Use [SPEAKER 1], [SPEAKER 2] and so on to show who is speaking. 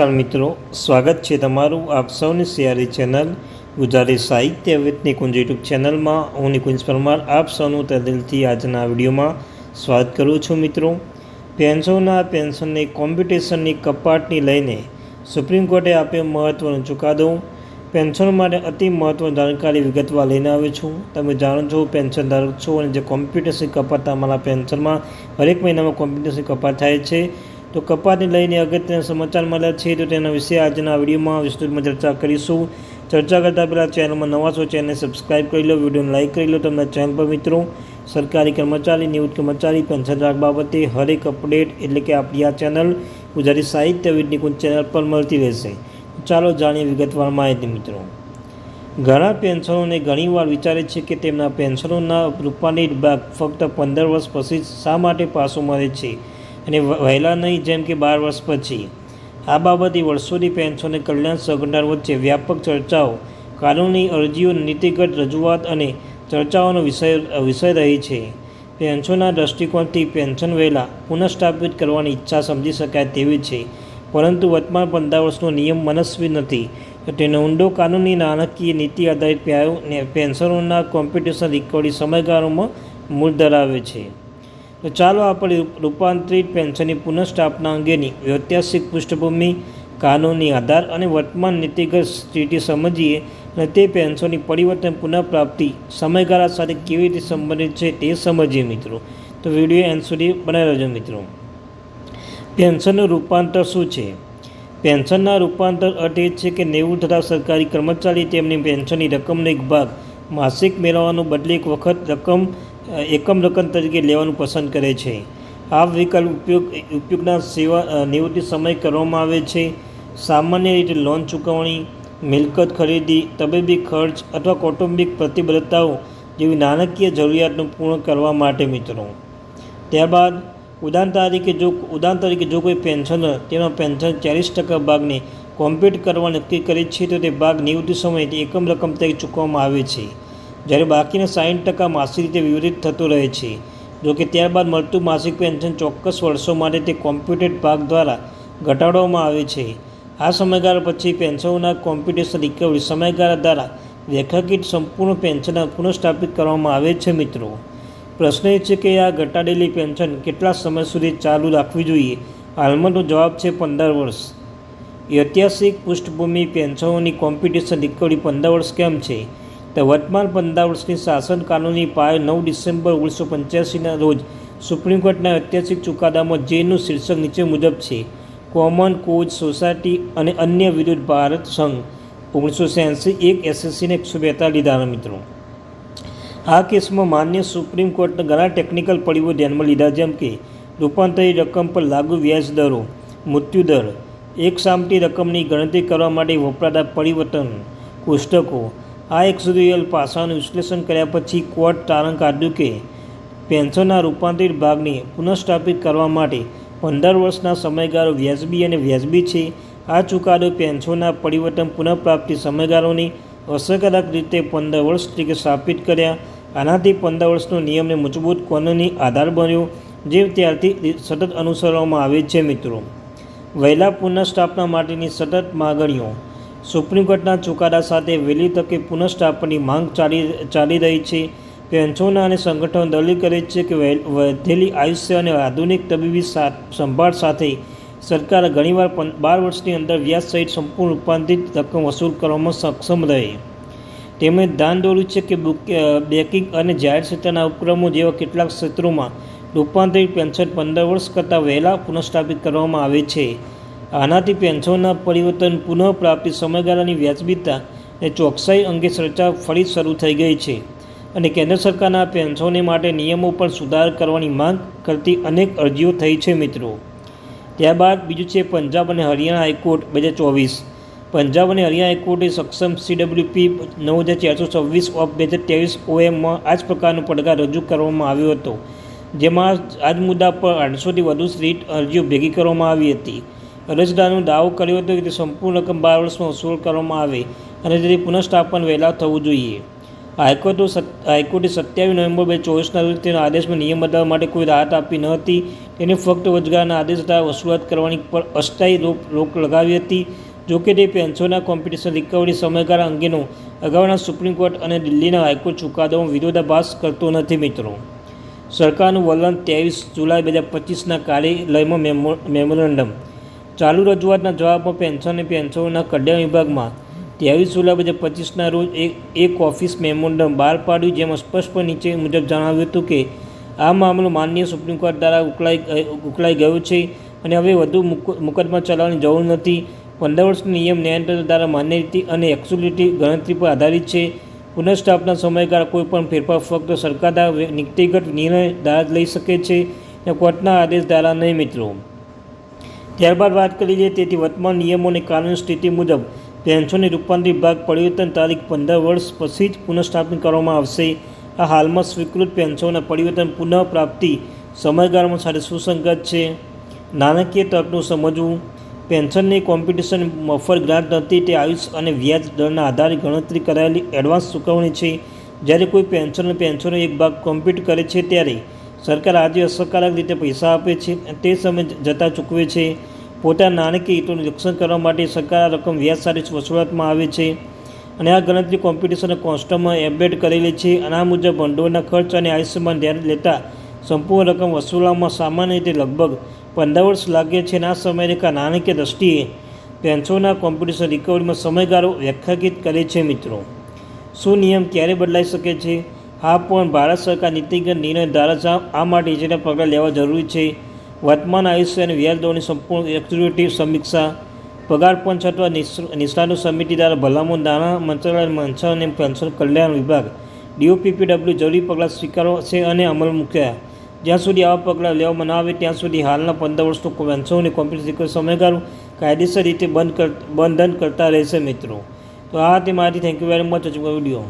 [SPEAKER 1] નમસ્કાર મિત્રો, સ્વાગત છે તમારું આપ સૌની સિયારી ચેનલ ગુજરાતી સાહિત્ય વિથ નિકુંજ યુટ્યુબ ચેનલમાં. હું નિકુંજ પરમાર, આપ સૌનું તદિલથી આજના વિડીયોમાં સ્વાગત કરું છું મિત્રો. પેન્શનના પેન્શનની કોમ્પિટિશનની કપાટની લઈને સુપ્રીમ કોર્ટે આપ્યો મહત્ત્વનો ચુકાદો. પેન્શન માટે અતિ મહત્ત્વની જાણકારી વિગતવાર લઈને આવ્યો છું. તમે જાણો છો પેન્શન ધારક છો અને જે કોમ્પિટિશન કપાત તમારા પેન્શનમાં હરેક મહિનામાં કોમ્પિટિશન કપાત થાય છે. તો કપાતને લઈને અગત્યના સમાચાર મળ્યા છે, તો તેના વિશે આજના વિડીયોમાં વિસ્તૃતમાં ચર્ચા કરીશું. ચર્ચા કરતાં પહેલાં ચેનલમાં નવા છો, ચેનલને સબસ્ક્રાઇબ કરી લો, વિડીયોને લાઇક કરી લો. તમને ચેનલ પર મિત્રો, સરકારી કર્મચારી નિવૃત્ત કર્મચારી, પેન્શન રાખ બાબતે હરેક અપડેટ એટલે કે આપણી આ ચેનલ ગુજરાતી સાહિત્ય વિદ નિકુંજ ચેનલ પર મળતી રહેશે. ચાલો જાણીએ વિગતવાર માહિતી મિત્રો. ઘણા પેન્શનોને ઘણીવાર વિચારે છે કે તેમના પેન્શનોના રૂપાની ફક્ત પંદર વર્ષ પછી શા માટે પાછું મળે છે? અને વહેલા નહીં, જેમ કે બાર વર્ષ પછી. આ બાબતે વર્ષોથી પેન્શનને કલ્યાણ સંગઠન વચ્ચે વ્યાપક ચર્ચાઓ, કાનૂની અરજીઓ, નીતિગત રજૂઆત અને ચર્ચાઓનો વિષય વિષય રહી છે. પેન્શનના દૃષ્ટિકોણથી પેન્શન વહેલા પુનઃસ્થાપિત કરવાની ઈચ્છા સમજી શકાય તેવી છે. પરંતુ વર્તમાન પંદર વર્ષનો નિયમ મનસ્વી નથી. તેનો ઊંડો કાનૂની નાણાકીય નીતિ આધારિત પેન્શનોના કોમ્પિટિશન રિકવરી સમયગાળામાં મૂળ ધરાવે છે. તો ચાલો આપણે રૂપાંતરિત પેન્શનની પુનઃસ્થાપના અંગેની ઐતિહાસિક પૃષ્ઠભૂમિ, કાનૂની આધાર અને વર્તમાન નીતિગત સ્થિતિ સમજીએ અને તે પેન્શનની પરિવર્તન પુનઃપ્રાપ્તિ સમયગાળા સાથે કેવી રીતે સંબંધિત છે તે સમજીએ મિત્રો. તો વીડિયો એન્ડ સુધી બનાવી રહેજો મિત્રો. પેન્શનનું રૂપાંતર શું છે? પેન્શનના રૂપાંતર અર્થ એ છે કે નેવું થતા સરકારી કર્મચારી તેમની પેન્શનની રકમનો એક ભાગ માસિક મેળવવાનો બદલે એક વખત રકમ એકમ રકમ તરીકે લેવાનું પસંદ કરે છે. આ વિકલ્પ ઉપયોગ, ઉપયોગના સેવા નિવૃત્તિ સમય કરવામાં આવે છે. સામાન્ય રીતે લોન ચૂકવણી, મિલકત ખરીદી, તબીબી ખર્ચ અથવા કૌટુંબિક પ્રતિબદ્ધતાઓ જેવી નાણાકીય જરૂરિયાતનું પૂર્ણ કરવા માટે મિત્રો. ત્યારબાદ, ઉદાહરણ તરીકે જો, ઉદાહરણ તરીકે જો કોઈ પેન્શનર તેના પેન્શન ચાલીસ ટકા ભાગને કોમ્પ્યુટ કરવા નક્કી કરે છે, તો તે ભાગ નિવૃત્તિ સમયે એકમ રકમ તરીકે ચૂકવવામાં આવે છે. જ્યારે બાકીના સાઠ ટકા માસિક રીતે વિતરિત થતું રહે છે. જોકે ત્યારબાદ મળતું માસિક પેન્શન ચોક્કસ વર્ષો માટે તે કોમ્પ્યુટેડ ભાગ દ્વારા ઘટાડવામાં આવે છે. આ સમયગાળા પછી પેન્શનોના કોમ્પ્યુટેશન રિકવરી સમયગાળા દ્વારા રેખાકીટ સંપૂર્ણ પેન્શન પુનઃસ્થાપિત કરવામાં આવે છે મિત્રો. પ્રશ્ન એ છે કે આ ઘટાડેલી પેન્શન કેટલા સમય સુધી ચાલુ રાખવી જોઈએ? હાલમાંનો જવાબ છે પંદર વર્ષ. ઐતિહાસિક પૃષ્ઠભૂમિ પેન્શનોની કોમ્પિટિશન રિકવરી પંદર વર્ષ કેમ છે? તો વર્તમાન પંદર વર્ષની શાસન કાનૂની પાયો નવ ડિસેમ્બર ઓગણીસો પંચ્યાસીના રોજ સુપ્રીમ કોર્ટના ઐતિહાસિક ચુકાદામાં જેનું શીર્ષક નીચે મુજબ છે, કોમન કોચ સોસાયટી અને અન્ય વિરુદ્ધ ભારત સંઘ. ઓગણીસો છ્યાસી એક એસએસસીને એકસો બેતાલીસ ધારા મિત્રો. આ કેસમાં માન્ય સુપ્રીમ કોર્ટના ઘણા ટેકનિકલ પડીઓ ધ્યાનમાં લીધા, જેમ કે રૂપાંતરિત રકમ પર લાગુ વ્યાજ દરો મૃત્યુદર એક સામટી રકમની ગણતરી કરવા માટે વપરાતા પરિવર્તન, કોષ્ટકો આ એક સુધીલ પાસાનું વિશ્લેષણ કર્યા પછી કોર્ટ તારણ કાઢ્યું કે પેન્શનના રૂપાંતરિત ભાગને પુનઃસ્થાપિત કરવા માટે પંદર વર્ષના સમયગાળો વ્યાજબી અને વ્યાજબી છે. આ ચુકાદો પેન્શનના પરિવર્તન પુનઃપ્રાપ્તિ સમયગાળોને અસરકારક રીતે પંદર વર્ષ તરીકે સ્થાપિત કર્યા. આનાથી પંદર વર્ષનો નિયમને મજબૂત કોનની આધાર બન્યો, જે ત્યારથી સતત અનુસરવામાં આવે છે મિત્રો. વહેલા પુનઃસ્થાપના માટેની સતત માગણીઓ. સુપ્રીમ કોર્ટના ચુકાદા સાથે વહેલી તકે પુનઃસ્થાપનની માંગ ચાલી ચાલી રહી છે. પેન્શનના અને સંગઠનો દલીલ કરે છે કે વધેલી આયુષ્ય અને આધુનિક તબીબી સંભાળ સાથે સરકાર ઘણીવાર બાર વર્ષની અંદર વ્યાજ સહિત સંપૂર્ણ રૂપાંતરિત રકમ વસૂલ કરવામાં સક્ષમ રહે. તેમણે ધ્યાન દોર્યું છે કે બેકિંગ અને જાહેર ક્ષેત્રના ઉપક્રમો જેવા કેટલાક ક્ષેત્રોમાં રૂપાંતરિત પેન્શન પંદર વર્ષ કરતાં વહેલા પુનઃસ્થાપિત કરવામાં આવે છે. આનાથી પેન્શનના પરિવર્તન પુનઃપ્રાપ્તિ સમયગાળાની વ્યાજબીતા અને ચોકસાઈ અંગે ચર્ચા ફરી શરૂ થઈ ગઈ છે. અને કેન્દ્ર સરકારના પેન્શનો માટે નિયમો પર સુધાર કરવાની માંગ કરતી અનેક અરજીઓ થઈ છે મિત્રો. ત્યારબાદ બીજું છે પંજાબ અને હરિયાણા હાઈકોર્ટ બે હજાર ચોવીસ. પંજાબ અને હરિયાણા હાઈકોર્ટે સક્ષમ સીડબ્લ્યુપી નવ હજાર ચારસો છવ્વીસ ઓફ બે હજાર ત્રેવીસ ઓએમમાં આ જ પ્રકારનો પડકાર રજૂ કરવામાં આવ્યો હતો, જેમાં આ જ મુદ્દા પર આઠસોથી વધુ સીટ અરજીઓ ભેગી કરવામાં આવી હતી. અરજદારનો દાવો કર્યો હતો કે તે સંપૂર્ણ રકમ બાર વર્ષમાં વસૂલ કરવામાં આવે અને તેથી પુનઃસ્થાપન વહેલા થવું જોઈએ. હાઈકોર્ટો હાઈકોર્ટે સત્યાવીસ નવેમ્બર બે ચોવીસના રોજ તેના આદેશમાં નિયમ બદલવા માટે કોઈ રાહત આપી ન હતી. તેને ફક્ત રોજગારના આદેશ દ્વારા વસૂલાત કરવાની પર અસ્થાયી રોક રોક લગાવી હતી. જોકે તે પેન્શનના કોમ્પિટિશન રિકવરી સમયગાળા અંગેનો અગાઉના સુપ્રીમ કોર્ટ અને દિલ્હીના હાઈકોર્ટ ચુકાદાઓમાં વિરોધાભાસ કરતો નથી મિત્રો. સરકારનું વલણ ત્રેવીસ જુલાઈ બે હજાર પચીસના કાર્યાલયમાં મેમો, મેમોરેન્ડમ ચાલુ રજૂઆતના જવાબમાં પેન્શન અને પેન્શનોના કલ્યાણ વિભાગમાં ત્રેવીસ જુલાઈ બે હજાર પચીસના રોજ એક એક ઓફિસ મેમોરેન્ડમ બહાર પાડ્યું, જેમાં સ્પષ્ટપણે નીચે મુજબ જણાવ્યું હતું કે આ મામલો માનનીય સુપ્રીમ કોર્ટ દ્વારા ઉકલાઈ ઉકલાઈ ગયો છે અને હવે વધુ મુક- મુકદ્દમા ચલાવવાની જરૂર નથી. પંદર વર્ષનો નિયમ ન્યાયતંત્ર દ્વારા માન્ય રીતિ અને એક્ચ્યુલિટી ગણતરી પર આધારિત છે. પુનઃસ્થાપના સમયગાળા કોઈપણ ફેરફાર ફક્ત સરકાર દ્વારા વ્ય- વ્યક્તિગત નિર્ણય દ્વારા લઈ શકે છે. અને કોર્ટના આદેશ દ્વારા નહીં મિત્રો. ત્યારબાદ વાત કરી લઈએ તેથી વર્તમાન નિયમો અને સ્થિતિ મુજબ પેન્શનની રૂપાંતરિત ભાગ પરિવર્તન તારીખ પંદર વર્ષ પછી જ પુનઃસ્થાપિત કરવામાં આવશે. આ હાલમાં સ્વીકૃત પેન્શનના પરિવર્તન પુનઃપ્રાપ્તિ સમયગાળામાં સાથે સુસંગત છે. નાણાકીય તકનું સમજવું. પેન્શનની કોમ્પિટિશન મફત ગ્રાન્ટ નથી તે આયુષ અને વ્યાજ દરના આધારે ગણતરી કરાયેલી એડવાન્સ ચૂકવણી છે. જ્યારે કોઈ પેન્શન પેન્શનનો એક ભાગ કોમ્પ્યુટ કરે છે ત્યારે સરકાર આજે અસરકારક રીતે પૈસા આપે છે તે સમય જતાં ચૂકવે છે. પોતાના નાણાકીય હિતોનું રક્ષણ કરવા માટે સરકાર આ રકમ વ્યાજ સારી વસૂલવામાં આવે છે અને આ ગણતરી કોમ્પિટિશન કોન્સ્ટમાં એમ્બેડ કરેલી છે. અને આ મુજબ ભંડોળના ખર્ચ અને આયુષ્યમાન ધ્યાન લેતા સંપૂર્ણ રકમ વસૂલવામાં સામાન્ય રીતે લગભગ પંદર વર્ષ લાગે છે અને આ સમયરેખા નાણાકીય દ્રષ્ટિએ પેન્શનના કોમ્પિટિશન રિકવરીમાં સમયગાળો વ્યાખ્યાયિત કરે છે મિત્રો. શું નિયમ ક્યારે બદલાઈ શકે છે? હા, પણ ભારત સરકાર નીતિગત નિર્ણય ધારા આ માટે જેને પગલાં લેવા જરૂરી છે. વર્તમાન આયુષ્ય અને વ્યાજ દરોની સંપૂર્ણ એક્ઝિક્યુટિવ સમીક્ષા, પગાર પંચ અથવા નિષ્ણ- નિષ્ણાતો સમિતિ દ્વારા ભલામણ નાણાં મંત્રાલય મંચ અને પેન્શન કલ્યાણ વિભાગ, ડીઓપીપીડબ્લ્યુ જરૂરી પગલાં છે અને અમલ મૂક્યા. જ્યાં સુધી આવા પગલાં લેવામાં ન આવે, ત્યાં સુધી હાલના પંદર વર્ષનો પેન્શનની અને કોમ્પિટિશન સમયગાળો કાયદેસર રીતે બંધ કર, બંધન કરતા રહેશે મિત્રો. તો આ તે મારી thank you very much video